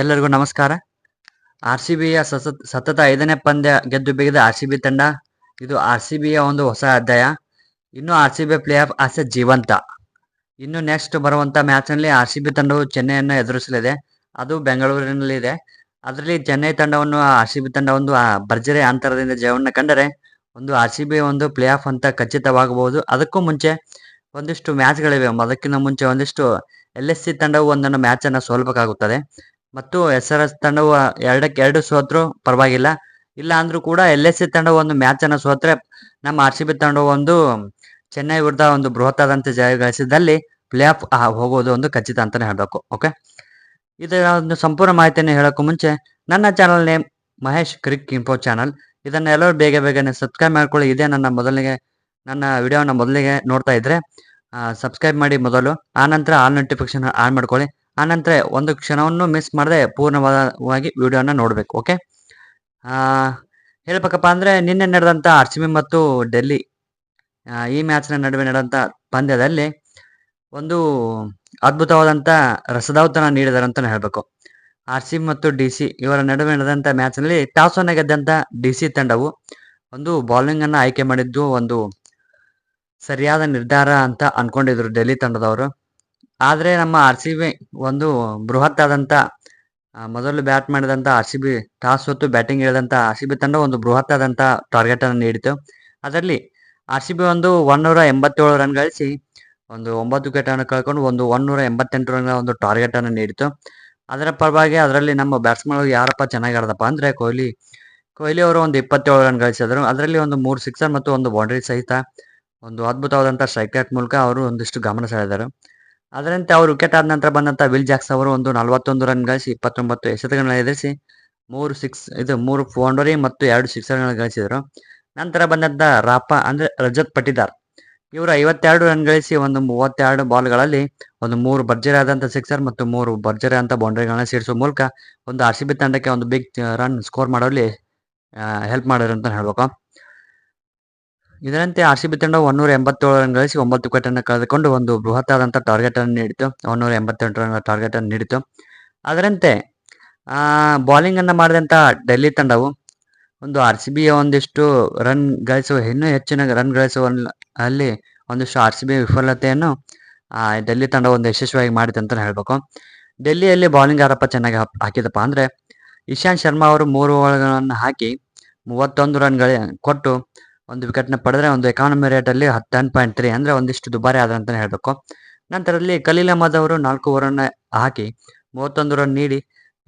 ಎಲ್ಲರಿಗೂ ನಮಸ್ಕಾರ. R C ಬಿಯ ಸತತ ಸತತ ಐದನೇ ಪಂದ್ಯ ಗೆದ್ದು ಬಿಗಿದ ಆರ್ ಸಿ ಬಿ ತಂಡ, ಇದು ಆರ್ ಸಿ ಬಿಯ ಒಂದು ಹೊಸ ಅಧ್ಯಾಯ. ಇನ್ನು R C B play off ಆಸೆ ಜೀವಂತ. ಇನ್ನು ನೆಕ್ಸ್ಟ್ ಬರುವಂತ ಮ್ಯಾಚ್ನಲ್ಲಿ ಆರ್ ಸಿ ಬಿ ತಂಡವು ಚೆನ್ನೈಯನ್ನು ಎದುರಿಸಲಿದೆ. ಅದು ಬೆಂಗಳೂರಿನಲ್ಲಿದೆ ಅದರಲ್ಲಿ ಚೆನ್ನೈ ತಂಡವನ್ನು, ಆರ್ ಸಿ ಬಿ ತಂಡ ಒಂದು ಭರ್ಜರಿ ಅಂತರದಿಂದ ಜಯವನ್ನು ಕಂಡರೆ ಒಂದು ಆರ್ ಸಿ ಬಿ ಒಂದು ಪ್ಲೇ ಆಫ್ ಅಂತ ಖಚಿತವಾಗಬಹುದು. ಅದಕ್ಕೂ ಮುಂಚೆ ಒಂದಿಷ್ಟು ಮ್ಯಾಚ್ಗಳಿವೆ ಅದಕ್ಕಿಂತ ಮುಂಚೆ ಒಂದಿಷ್ಟು ಎಲ್ ಎಸ್ ಸಿ ತಂಡವು ಒಂದೊಂದು ಮ್ಯಾಚ್ ಅನ್ನು ಸೋಲ್ಬೇಕಾಗುತ್ತದೆ. ಮತ್ತು ಎಸ್ ಆರ್ ಎಸ್ ತಂಡವು ಎರಡಕ್ಕೆ ಎರಡು ಸೋತ್ರು ಪರವಾಗಿಲ್ಲ. ಇಲ್ಲ ಅಂದ್ರೂ ಕೂಡ ಎಲ್ ಎಸ್ ಸಿ ತಂಡವು ಒಂದು ಮ್ಯಾಚ್ ಅನ್ನು ಸೋತ್ರೆ ನಮ್ಮ ಆರ್ ಸಿ ಬಿ ತಂಡವು ಒಂದು ಚೆನ್ನೈ ವಿರುದ್ಧ ಒಂದು ಬೃಹತ್ತಾದಂತ ಜಯ ಗಳಿಸಿದಲ್ಲಿ ಪ್ಲೇ ಆಫ್ ಹೋಗೋದು ಒಂದು ಖಚಿತ ಅಂತಾನೆ ಹೇಳ್ಬೇಕು. ಓಕೆ ಇದರ ಒಂದು ಸಂಪೂರ್ಣ ಮಾಹಿತಿಯನ್ನು ಹೇಳೋಕ್ಕೂ ಮುಂಚೆ ನನ್ನ channel name Mahesh Cricinfo channel ಇದನ್ನ ಎಲ್ಲರೂ ಬೇಗ ಬೇಗನೆ ಸಬ್ಸ್ಕ್ರೈಬ್ ಮಾಡ್ಕೊಳ್ಳಿ. ಇದೇ ನನ್ನ ಮೊದಲಿಗೆ, ನನ್ನ ವಿಡಿಯೋನ ಮೊದಲಿಗೆ ನೋಡ್ತಾ ಇದ್ರೆ ಸಬ್ಸ್ಕ್ರೈಬ್ ಮಾಡಿ ಮೊದಲು, ಆನಂತರ ಆಲ್ ನೋಟಿಫಿಕೇಶನ್ ಆನ್ ಮಾಡ್ಕೊಳ್ಳಿ. ಆನಂತರ ಒಂದು ಕ್ಷಣವನ್ನು ಮಿಸ್ ಮಾಡದೆ ಪೂರ್ಣವಾಗಿ ವಿಡಿಯೋನ ನೋಡ್ಬೇಕು ಓಕೆ ಹೇಳ್ಬೇಕಪ್ಪ ಅಂದರೆ ನಿನ್ನೆ ನಡೆದಂತ ಆರ್ ಸಿ ಬಿ ಮತ್ತು ಡೆಲ್ಲಿ ಈ ಮ್ಯಾಚ್ನ ನಡುವೆ ನಡೆದಂತ ಪಂದ್ಯದಲ್ಲಿ ಒಂದು ಅದ್ಭುತವಾದಂತ ರಸದಾವತನ ನೀಡಿದ್ದಾರೆ ಅಂತಾನೆ ಹೇಳಬೇಕು. ಆರ್ ಸಿ ಮತ್ತು ಡಿ ಸಿ ಇವರ ನಡುವೆ ನಡೆದಂತ ಮ್ಯಾಚ್ನಲ್ಲಿ ಟಾಸ್ ಅನ್ನ ಗೆದ್ದಂತ ಡಿ ಸಿ ತಂಡವು ಒಂದು ಬೌಲಿಂಗನ್ನು ಆಯ್ಕೆ ಮಾಡಿದ್ದು ಒಂದು ಸರಿಯಾದ ನಿರ್ಧಾರ ಅಂತ ಅನ್ಕೊಂಡಿದ್ರು ಡೆಲ್ಲಿ ತಂಡದವರು. ಆದ್ರೆ ನಮ್ಮ ಆರ್ ಸಿ ಬಿ ಒಂದು ಬೃಹತ್ ಆದಂತ ಮೊದಲು ಬ್ಯಾಟ್ ಮಾಡಿದಂತ ಆರ್ ಸಿ ಬಿ, ಟಾಸ್ ಹೊತ್ತು ಬ್ಯಾಟಿಂಗ್ ಇಳಿದಂತ ಆರ್ ಸಿ ಬಿ ತಂಡ ಒಂದು ಬೃಹತ್ ಆದಂತ ಟಾರ್ಗೆಟ್ ಅನ್ನು ನೀಡಿತು ಅದರಲ್ಲಿ ಆರ್ ಸಿ ಬಿ ಒಂದು ಒನ್ನೂರ ಎಂಬತ್ತೇಳು ರನ್ ಗಳಿಸಿ ಒಂದು ಒಂಬತ್ತು ವಿಕೆಟ್ ಅನ್ನು ಕಳ್ಕೊಂಡು ಒಂದು ಒನ್ನೂರ ಎಂಬತ್ತೆಂಟು ರನ್ ಒಂದು ಟಾರ್ಗೆಟ್ ಅನ್ನು ನೀಡಿತು ಅದರ ಪರವಾಗಿ ಅದರಲ್ಲಿ ನಮ್ಮ ಬ್ಯಾಟ್ಸ್ಮನ್ ಯಾರಪ್ಪ ಚೆನ್ನಾಗಿ ಆಡದಪ್ಪ ಅಂದ್ರೆ ಕೊಹ್ಲಿ. ಕೊಹ್ಲಿ ಅವರು ಒಂದು ಇಪ್ಪತ್ತೇಳು ರನ್ ಗಳಿಸಿದ್ರು. ಅದರಲ್ಲಿ ಒಂದು ಮೂರು ಸಿಕ್ಸರ್ ಮತ್ತು ಒಂದು ಬೌಂಡ್ರಿ ಸಹಿತ ಒಂದು ಅದ್ಭುತವಾದಂಥ ಸ್ಟ್ರೈಕ್ ಮೂಲಕ ಅವರು ಒಂದಿಷ್ಟು ಗಮನ ಸೆಳೆದರು. ಅದರಂತೆ ಅವರು ವಿಕೆಟ್ ಆದ ನಂತರ ಬಂದಂಥ ವಿಲ್ ಜಾಕ್ಸ್ ಅವರು ಒಂದು ನಲವತ್ತೊಂದು ರನ್ ಗಳಿಸಿ ಇಪ್ಪತ್ತೊಂಬತ್ತು ಎಸೆತಗಳನ್ನ ಎದುರಿಸಿ ಮೂರು ಸಿಕ್ಸ್ ಇದು ಮೂರು ಬೌಂಡರಿ ಮತ್ತು ಎರಡು ಸಿಕ್ಸರ್ಗಳನ್ನ ಗಳಿಸಿದರು. ನಂತರ ಬಂದಂತ ರಾಪ ಅಂದ್ರೆ ರಜತ್ ಪಟಿದಾರ್ ಇವರು ಐವತ್ತೆರಡು ರನ್ ಗಳಿಸಿ ಒಂದು ಮೂವತ್ತೆರಡು ಬಾಲ್ಗಳಲ್ಲಿ ಒಂದು ಮೂರು ಭರ್ಜರಿ ಆದಂಥ ಸಿಕ್ಸರ್ ಮತ್ತು ಮೂರು ಭರ್ಜರಿ ಅಂತ ಬೌಂಡರಿಗಳನ್ನ ಸೇರಿಸುವ ಮೂಲಕ ಒಂದು ಆರ್ ಸಿ ಬಿ ತಂಡಕ್ಕೆ ಒಂದು ಬಿಗ್ ರನ್ ಸ್ಕೋರ್ ಮಾಡೋಲ್ಲಿ ಹೆಲ್ಪ್ ಮಾಡಿದ್ರು ಅಂತ ಹೇಳ್ಬೇಕು. ಇದರಂತೆ ಆರ್ ಸಿ ಬಿ ತಂಡ ಒನ್ನೂರ ಎಂಬತ್ತೇಳು ರನ್ ಗಳಿಸಿ ಒಂಬತ್ತು ವಿಕೆಟ್ ಅನ್ನು ಕಳೆದುಕೊಂಡು ಒಂದು ಬೃಹತ್ ಆದಂತಹ ಟಾರ್ಗೆಟ್ ಅನ್ನು ನೀಡಿತು. ಒನ್ನೂರ ಎಂಬತ್ತೆಂಟು ರನ್ ಟಾರ್ಗೆಟ್ ಅನ್ನು ನೀಡಿತು. ಅದರಂತೆ ಬೌಲಿಂಗ್ ಅನ್ನು ಮಾಡಿದಂತ ಡೆಲ್ಲಿ ತಂಡವು ಒಂದು ಆರ್ ಸಿ ಬಿಯ ಒಂದಿಷ್ಟು ರನ್ ಗಳಿಸುವ, ಇನ್ನೂ ಹೆಚ್ಚಿನ ರನ್ ಗಳಿಸುವ ಅಲ್ಲಿ ಒಂದಿಷ್ಟು ಆರ್ ಸಿ ಬಿ ವಿಫಲತೆಯನ್ನು ಡೆಲ್ಲಿ ತಂಡ ಒಂದು ಯಶಸ್ವಿಯಾಗಿ ಮಾಡಿತು ಅಂತ ಹೇಳ್ಬೇಕು. ಡೆಲ್ಲಿಯಲ್ಲಿ ಬೌಲಿಂಗ್ ಆರಪ್ಪ ಚೆನ್ನಾಗಿ ಹಾಕ್- ಹಾಕಿದಪ್ಪ ಅಂದ್ರೆ, ಇಶಾಂತ್ ಶರ್ಮಾ ಅವರು ಮೂರು ಓವರ್ಗಳನ್ನು ಹಾಕಿ ಮೂವತ್ತೊಂದು ರನ್ಗಳ ಕೊಟ್ಟು ಒಂದು ವಿಕೆಟ್ನ ಪಡೆದ್ರೆ ಒಂದು ಎಕಾನಮಿ ರೇಟಲ್ಲಿ ಟೆನ್ ಪಾಯಿಂಟ್ ತ್ರೀ ಅಂದ್ರೆ ಒಂದಿಷ್ಟು ದುಬಾರಿ ಆದ ಅಂತಲೇ ಹೇಳ್ಬೇಕು. ನಂತರದಲ್ಲಿ ಖಲೀಲ್ ಅಹಮದ್ ಅವರು ನಾಲ್ಕು ಓವರನ್ನ ಹಾಕಿ ಮೂವತ್ತೊಂದು ರನ್ ನೀಡಿ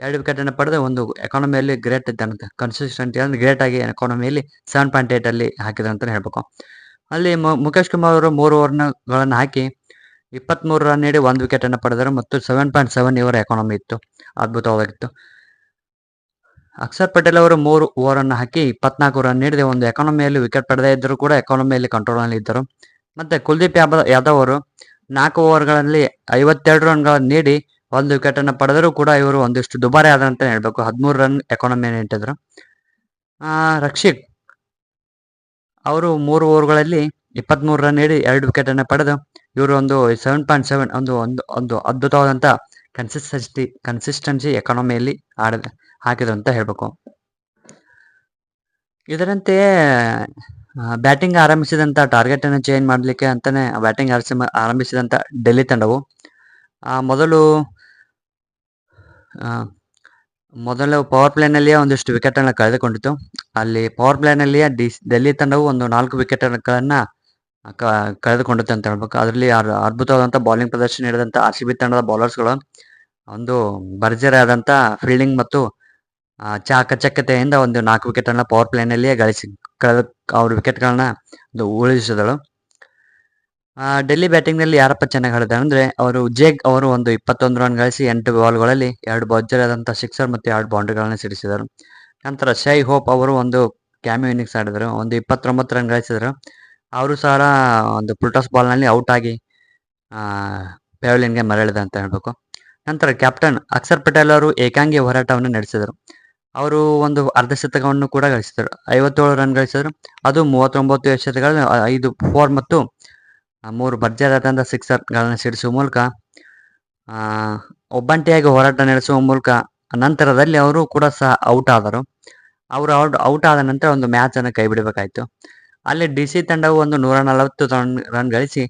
ಎರಡು ವಿಕೆಟನ್ನು ಪಡೆದು ಒಂದು ಎಕಾನಮಿಯಲ್ಲಿ ಗ್ರೇಟ್ ಇದ್ದಂತೆ ಕನ್ಸಿಸ್ಟೆಂಟ್ ಅಂದ್ರೆ ಗ್ರೇಟ್ ಆಗಿ ಎಕಾನಮಿಯಲ್ಲಿ ಸೆವೆನ್ ಪಾಯಿಂಟ್ ಏಟ್ ಅಲ್ಲಿ ಹಾಕಿದ್ರು ಅಂತಾನೆ ಹೇಳ್ಬೇಕು. ಅಲ್ಲಿ ಮುಖೇಶ್ ಕುಮಾರ್ ಅವರು ಮೂರು ಓವರ್ಗಳನ್ನು ಹಾಕಿ ಇಪ್ಪತ್ಮೂರು ರನ್ ನೀಡಿ ಒಂದು ವಿಕೆಟನ್ನು ಪಡೆದರು ಮತ್ತು ಸೆವೆನ್ ಪಾಯಿಂಟ್ ಸೆವೆನ್ ಇವರ ಎಕಾನಮಿ ಇತ್ತು, ಅದ್ಭುತವಾಗಿತ್ತು. ಅಕ್ಷರ್ ಪಟೇಲ್ ಅವರು ಮೂರು ಓವರ್ ಅನ್ನು ಹಾಕಿ ಇಪ್ಪತ್ನಾಲ್ಕು ರನ್ ನೀಡಿದೆ. ಒಂದು ಎಕಾನಮಿಯಲ್ಲಿ ವಿಕೆಟ್ ಪಡೆದೇ ಇದ್ದರೂ ಕೂಡ ಎಕಾನಮಿಯಲ್ಲಿ ಕಂಟ್ರೋಲ್ನಲ್ಲಿ ಇದ್ದರು. ಮತ್ತೆ ಕುಲ್ದೀಪ್ ಯಾದವ್ ಅವರು ನಾಲ್ಕು ಓವರ್ಗಳಲ್ಲಿ ಐವತ್ತೆರಡು ರನ್ಗಳನ್ನು ನೀಡಿ ಒಂದು ವಿಕೆಟ್ ಅನ್ನು ಪಡೆದರೂ ಕೂಡ ಇವರು ಒಂದಿಷ್ಟು ದುಬಾರಿ ಆದ ಅಂತ ಹೇಳ್ಬೇಕು. ಹದಿಮೂರು ರನ್ ಎಕಾನಮಿಯಲ್ಲಿ ಇಟ್ಟಿದ್ರು ಆ, ರಕ್ಷಿತ್ ಅವರು ಮೂರು ಓವರ್ಗಳಲ್ಲಿ ಇಪ್ಪತ್ಮೂರು ರನ್ ನೀಡಿ ಎರಡು ವಿಕೆಟ್ ಅನ್ನು ಪಡೆದು ಇವರು ಒಂದು ಸೆವೆನ್ ಪಾಯಿಂಟ್ ಸೆವೆನ್ ಒಂದು ಒಂದು ಒಂದು ಅದ್ಭುತವಾದಂತ ಕನ್ಸಿಸ್ಟೆನ್ಸಿ ಕನ್ಸಿಸ್ಟೆನ್ಸಿ ಎಕಾನಮಿಯಲ್ಲಿ ಆಡಿದ. ಹಾಕಿದ್ರು ಅಂತ ಹೇಳ್ಬೇಕು. ಇದರಂತೆಯೇ ಬ್ಯಾಟಿಂಗ್ ಆರಂಭಿಸಿದಂಥ ಟಾರ್ಗೆಟ್ ಅನ್ನು ಚೇಂಜ್ ಮಾಡಲಿಕ್ಕೆ ಅಂತಾನೆ ಬ್ಯಾಟಿಂಗ್ ಆರಂಭಿಸಿದಂಥ ಡೆಲ್ಲಿ ತಂಡವು. ಮೊದಲು ಮೊದಲು ಪವರ್ ಪ್ಲೇನಲ್ಲಿಯೇ ಒಂದಿಷ್ಟು ವಿಕೆಟ್ ಅನ್ನು ಕಳೆದುಕೊಂಡಿತ್ತು. ಅಲ್ಲಿ ಪವರ್ ಪ್ಲೇನಲ್ಲಿಯೇ ಡಿ ಡೆಲ್ಲಿ ತಂಡವು ಒಂದು ನಾಲ್ಕು ವಿಕೆಟ್ ಗಳನ್ನ ಕ- ಕಳೆದುಕೊಂಡಿತ್ತು ಅಂತ ಹೇಳ್ಬೇಕು. ಅದರಲ್ಲಿ ಅದ್ಭುತವಾದಂಥ ಬೌಲಿಂಗ್ ಪ್ರದರ್ಶನ ನೀಡಿದಂಥ ಆರ್ ಸಿ ಬಿ ತಂಡದ ಬೌಲರ್ಸ್ಗಳು ಒಂದು ಭರ್ಜರಿ ಆದಂತ ಫೀಲ್ಡಿಂಗ್ ಮತ್ತು ಚಾಕಚಕ್ಯತೆಯಿಂದ ಒಂದು ನಾಲ್ಕು ವಿಕೆಟ್ ಅನ್ನ ಪವರ್ ಪ್ಲೇನಲ್ಲಿಯೇ ಗಳಿಸಿ, ಕಳೆದು ಅವ್ರ ವಿಕೆಟ್ಗಳನ್ನ ಉಳಿಸಿದಳು. ಡೆಲ್ಲಿ ಬ್ಯಾಟಿಂಗ್ನಲ್ಲಿ ಯಾರಪ್ಪ ಚೆನ್ನಾಗಿ ಆಡಿದ್ದಾರೆ ಅಂದ್ರೆ, ಅವರು ಜೇಗ್ ಅವರು ಒಂದು ಇಪ್ಪತ್ತೊಂದು ರನ್ ಗಳಿಸಿ ಎಂಟು ಬಾಲ್ಗಳಲ್ಲಿ ಎರಡು ಬಜ್ಜರಾದಂಥ ಸಿಕ್ಸರ್ ಮತ್ತು ಎರಡು ಬೌಂಡ್ರಿಗಳನ್ನ ಸಿಡಿಸಿದರು. ನಂತರ ಶೈ ಹೋಪ್ ಅವರು ಒಂದು ಕ್ಯಾಮಿಯೋ ಇನ್ನಿಂಗ್ಸ್ ಆಡಿದರು, ಒಂದು ಇಪ್ಪತ್ತೊಂಬತ್ತು ರನ್ ಗಳಿಸಿದರು. ಅವರು ಸಹ ಒಂದು ಪುಲ್ಟಾಸ್ ಬಾಲ್ನಲ್ಲಿ ಔಟ್ ಆಗಿ ಪೆವಿಲಿಯನ್ಗೆ ಮರಳಿದೆ ಅಂತ ಹೇಳ್ಬೇಕು. ನಂತರ ಕ್ಯಾಪ್ಟನ್ ಅಕ್ಷರ್ ಪಟೇಲ್ ಅವರು ಏಕಾಂಗಿ ಹೋರಾಟವನ್ನು ನಡೆಸಿದರು. ಅವರು ಒಂದು ಅರ್ಧ ಶತಕವನ್ನು ಕೂಡ ಗಳಿಸಿದರು ಐವತ್ತೇಳು ರನ್ ಗಳಿಸಿದರು. ಅದು ಮೂವತ್ತೊಂಬತ್ತು ಶತಕಗಳಲ್ಲಿ ಐದು ಫೋರ್ ಮತ್ತು ಮೂರು ಭರ್ಜರಿಯಾದಂಥ ಸಿಕ್ಸರ್ಗಳನ್ನು ಸಿಡಿಸುವ ಮೂಲಕ ಒಬ್ಬಂಟಿಯಾಗಿ ಹೋರಾಟ ನಡೆಸುವ ಮೂಲಕ ನಂತರದಲ್ಲಿ ಅವರು ಕೂಡ ಸಹ ಔಟ್ ಆದರು. ಅವರು ಔಟ್ ಔಟ್ ಆದ ನಂತರ ಒಂದು ಮ್ಯಾಚ್ ಅನ್ನು ಕೈ ಬಿಡಬೇಕಾಯಿತು ಅಲ್ಲಿ ಡಿ ಸಿ ತಂಡವು ಒಂದು ನೂರ ನಲವತ್ತು ರನ್ ರನ್ ಗಳಿಸಿ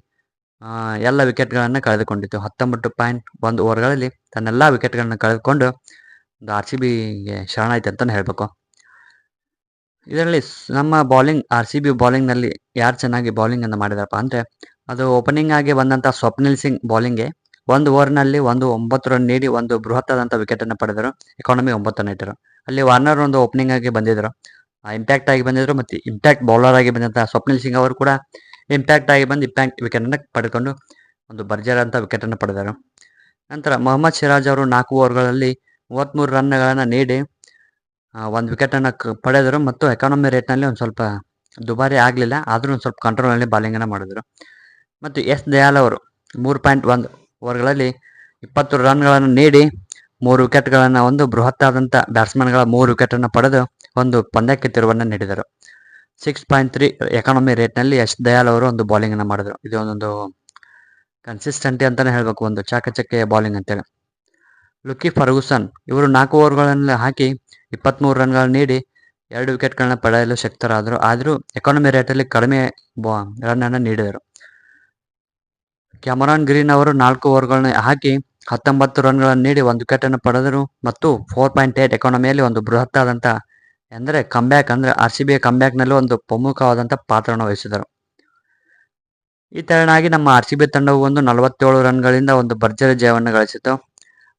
ಎಲ್ಲ ವಿಕೆಟ್ಗಳನ್ನು ಕಳೆದುಕೊಂಡಿತು. ಹತ್ತೊಂಬತ್ತು ಪಾಯಿಂಟ್ ಒಂದು ಓವರ್ಗಳಲ್ಲಿ ತನ್ನೆಲ್ಲ ವಿಕೆಟ್ಗಳನ್ನು ಕಳೆದುಕೊಂಡು ಒಂದು ಆರ್ ಸಿ ಬಿಗೆ ಶರಣಾಯ್ತು ಅಂತಲೇ ಹೇಳಬೇಕು. ಇದರಲ್ಲಿ ನಮ್ಮ ಬೌಲಿಂಗ್ ಆರ್ ಸಿ ಬಿ ಬೌಲಿಂಗ್ನಲ್ಲಿ ಯಾರು ಚೆನ್ನಾಗಿ ಬೌಲಿಂಗನ್ನು ಮಾಡಿದಾರಪ್ಪ ಅಂದರೆ, ಅದು ಓಪನಿಂಗ್ ಆಗಿ ಬಂದಂಥ ಸ್ವಪ್ನಿಲ್ ಸಿಂಗ್ ಬೌಲಿಂಗ್ಗೆ ಒಂದು ಓವರ್ನಲ್ಲಿ ಒಂದು ಒಂಬತ್ತು ರನ್ ನೀಡಿ ಒಂದು ಬೃಹತ್ತಾದಂಥ ವಿಕೆಟನ್ನು ಪಡೆದರು. ಎಕಾನಮಿ ಒಂಬತ್ತು ರನ್ ಇಟ್ಟರು ಅಲ್ಲಿ ವಾರ್ನರ್ ಒಂದು ಓಪನಿಂಗ್ ಆಗಿ ಬಂದಿದ್ದರು. ಇಂಪ್ಯಾಕ್ಟ್ ಆಗಿ ಬಂದಿದ್ರು ಮತ್ತು ಇಂಪ್ಯಾಕ್ಟ್ ಬೌಲರ್ ಆಗಿ ಬಂದಂಥ ಸ್ವಪ್ನಿಲ್ ಸಿಂಗ್ ಅವರು ಕೂಡ ಇಂಪ್ಯಾಕ್ಟ್ ಆಗಿ ಬಂದು ಇಂಪ್ಯಾಕ್ಟ್ ವಿಕೆಟನ್ನು ಪಡೆದುಕೊಂಡು ಒಂದು ಬರ್ಜರ್ ಅಂತ ವಿಕೆಟನ್ನು ಪಡೆದರು. ನಂತರ ಮೊಹಮ್ಮದ್ ಸಿರಾಜ್ ಅವರು ನಾಲ್ಕು ಓವರ್ಗಳಲ್ಲಿ ಮೂವತ್ತ್ಮೂರು ರನ್ಗಳನ್ನು ನೀಡಿ ಒಂದು ವಿಕೆಟನ್ನು ಪಡೆದರು ಮತ್ತು ಎಕಾನಮಿ ರೇಟ್ನಲ್ಲಿ ಒಂದು ಸ್ವಲ್ಪ ದುಬಾರಿ ಆಗಲಿಲ್ಲ. ಆದರೂ ಒಂದು ಸ್ವಲ್ಪ ಕಂಟ್ರೋಲ್ನಲ್ಲಿ ಬಾಲಿಂಗನ್ನು ಮಾಡಿದರು. ಮತ್ತು ಎಸ್ ದಯಾಲ್ ಅವರು ಮೂರು ಪಾಯಿಂಟ್ ಒಂದು ಓವರ್ಗಳಲ್ಲಿ ಇಪ್ಪತ್ತು ರನ್ಗಳನ್ನು ನೀಡಿ, ಮೂರು ವಿಕೆಟ್ಗಳನ್ನು ಒಂದು ಬೃಹತ್ತಾದಂಥ ಬ್ಯಾಟ್ಸ್ಮನ್ಗಳ ಮೂರು ವಿಕೆಟನ್ನು ಪಡೆದು ಒಂದು ಪಂದ್ಯಕ್ಕೆ ತಿರುವನ್ನು ನೀಡಿದರು. ಸಿಕ್ಸ್ ಪಾಯಿಂಟ್ ತ್ರೀ ಎಕಾನಮಿ ರೇಟ್ನಲ್ಲಿ ಎಸ್ ದಯಾಲ್ ಅವರು ಒಂದು ಬೌಲಿಂಗನ್ನು ಮಾಡಿದರು. ಇದು ಒಂದೊಂದು ಕನ್ಸಿಸ್ಟೆಂಟಿ ಅಂತಲೇ ಹೇಳಬೇಕು, ಒಂದು ಚಾಕಚಕ್ಯ ಬೌಲಿಂಗ್ ಅಂತೇಳಿ. ಲುಕಿ ಫರ್ಗೂಸನ್ ಇವರು ನಾಲ್ಕು ಓವರ್ಗಳನ್ನು ಹಾಕಿ ಇಪ್ಪತ್ತ್ಮೂರು ರನ್ಗಳನ್ನು ನೀಡಿ ಎರಡು ವಿಕೆಟ್ಗಳನ್ನ ಪಡೆಯಲು ಶಕ್ತರಾದರು. ಆದರೂ ಎಕಾನಮಿ ರೇಟಲ್ಲಿ ಕಡಿಮೆ ಬಾ, ರನ್ನನ್ನು ನೀಡಿದರು. ಕ್ಯಾಮರಾನ್ ಗ್ರೀನ್ ಅವರು ನಾಲ್ಕು ಓವರ್ಗಳನ್ನ ಹಾಕಿ ಹತ್ತೊಂಬತ್ತು ರನ್ಗಳನ್ನು ನೀಡಿ ಒಂದು ವಿಕೆಟನ್ನು ಪಡೆದರು. ಮತ್ತು ಫೋರ್ ಪಾಯಿಂಟ್ ಏಟ್ ಎಕಾನಮಿಯಲ್ಲಿ ಒಂದು ಬೃಹತ್ತಾದಂಥ ಅಂದರೆ ಕಂಬ್ಯಾಕ್ ಅಂದರೆ ಆರ್ ಸಿ ಬಿ ಕಂಬ್ಯಾಕ್ನಲ್ಲೂ ಒಂದು ಪ್ರಮುಖವಾದಂಥ ಪಾತ್ರವನ್ನು ವಹಿಸಿದರು. ಈ ತೆರನಾಗಿ ನಮ್ಮ ಆರ್ ಸಿ ಬಿ ತಂಡವು ಒಂದು ನಲವತ್ತೇಳು ರನ್ಗಳಿಂದ ಒಂದು ಭರ್ಜರಿ ಜಯವನ್ನು ಗಳಿಸಿತು.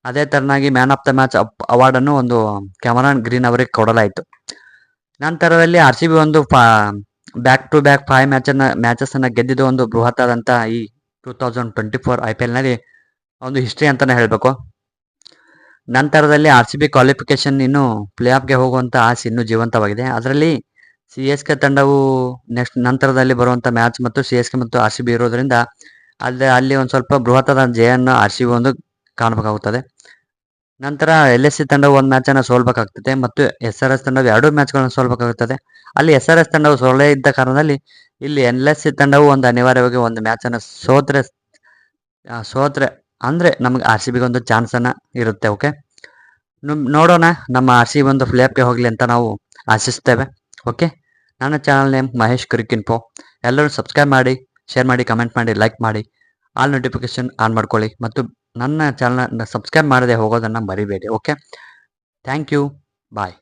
ಅದೇ ತರನಾಗಿ ಮ್ಯಾನ್ ಆಫ್ ದ ಮ್ಯಾಚ್ ಅವಾರ್ಡನ್ನು ಒಂದು ಕ್ಯಾಮರಾನ್ ಗ್ರೀನ್ ಅವರಿಗೆ ಕೊಡಲಾಯಿತು. ನಂತರದಲ್ಲಿ ಆರ್ ಸಿ ಬಿ ಒಂದು ಬ್ಯಾಕ್ ಟು ಬ್ಯಾಕ್ ಫೈವ್ ಮ್ಯಾಚನ್ನು ಮ್ಯಾಚಸ್ಸನ್ನು ಗೆದ್ದಿದ್ದು ಒಂದು ಬೃಹತ್ತಾದಂಥ ಈ two thousand twenty four I P ಎಲ್ನಲ್ಲಿ ಒಂದು ಹಿಸ್ಟ್ರಿ ಅಂತಲೇ ಹೇಳಬೇಕು. ನಂತರದಲ್ಲಿ ಆರ್ ಸಿ ಬಿ ಕ್ವಾಲಿಫಿಕೇಶನ್ ಇನ್ನು ಪ್ಲೇ ಆಫ್ಗೆ ಹೋಗುವಂಥ ಆಸೆ ಇನ್ನೂ ಜೀವಂತವಾಗಿದೆ. ಅದರಲ್ಲಿ ಸಿ ಎಸ್ ಕೆ ತಂಡವು ನೆಕ್ಸ್ಟ್ ನಂತರದಲ್ಲಿ ಬರುವಂಥ ಮ್ಯಾಚ್ ಮತ್ತು ಸಿ ಎಸ್ ಕೆ ಮತ್ತು ಆರ್ ಸಿ ಬಿ ಇರೋದ್ರಿಂದ ಅಲ್ಲಿ ಅಲ್ಲಿ ಒಂದು ಸ್ವಲ್ಪ ಬೃಹತ್ತಾದ ಜಯನ್ನು ಆರ್ ಸಿ ಬಿ ಒಂದು ಕಾಣಬೇಕಾಗುತ್ತದೆ. ನಂತರ ಎಲ್ ಎಸ್ ಸಿ ತಂಡವು ಒಂದು ಮ್ಯಾಚನ್ನು ಸೋಲ್ಬೇಕಾಗ್ತದೆ ಮತ್ತು ಎಸ್ ಆರ್ ಎಸ್ ತಂಡವು ಎರಡು ಮ್ಯಾಚ್ಗಳನ್ನು ಸೋಲ್ಬೇಕಾಗುತ್ತದೆ ಅಲ್ಲಿ ಎಸ್ ಆರ್ ಎಸ್ ತಂಡವು ಸೋಲೇ ಇದ್ದ ಕಾರಣದಲ್ಲಿ ಇಲ್ಲಿ ಎಲ್ ಎಸ್ ಸಿ ತಂಡವು ಒಂದು ಅನಿವಾರ್ಯವಾಗಿ ಒಂದು ಮ್ಯಾಚನ್ನು ಸೋತ್ರೆ ಸೋತ್ರೆ ಅಂದರೆ ನಮಗೆ ಆರ್ ಸಿ ಬಿಗೆ ಒಂದು ಚಾನ್ಸನ್ನು ಇರುತ್ತೆ ಓಕೆ ನೋಡೋಣ ನಮ್ಮ ಆರ್ ಸಿ ಬಿ ಒಂದು ಫ್ಲೇಪ್ಗೆ ಹೋಗಲಿ ಅಂತ ನಾವು ಆಶಿಸ್ತೇವೆ ಓಕೆ ನನ್ನ ಚಾನಲ್ ನೇಮ್ ಮಹೇಶ್ ಕ್ರಿಕಿನ್ಫೋ ಎಲ್ಲರೂ ಸಬ್ಸ್ಕ್ರೈಬ್ ಮಾಡಿ ಶೇರ್ ಮಾಡಿ ಕಮೆಂಟ್ ಮಾಡಿ ಲೈಕ್ ಮಾಡಿ ಆಲ್ ನೋಟಿಫಿಕೇಶನ್ ಆನ್ ಮಾಡ್ಕೊಳ್ಳಿ ಮತ್ತು ನನ್ನ ಚಾನಲ್ ಸಬ್ಸ್ಕ್ರೈಬ್ ಮಾಡದೆ ಹೋಗೋದನ್ನು ಮರಿಬೇಡಿ ಓಕೆ ಥ್ಯಾಂಕ್ ಯು ಬಾಯ್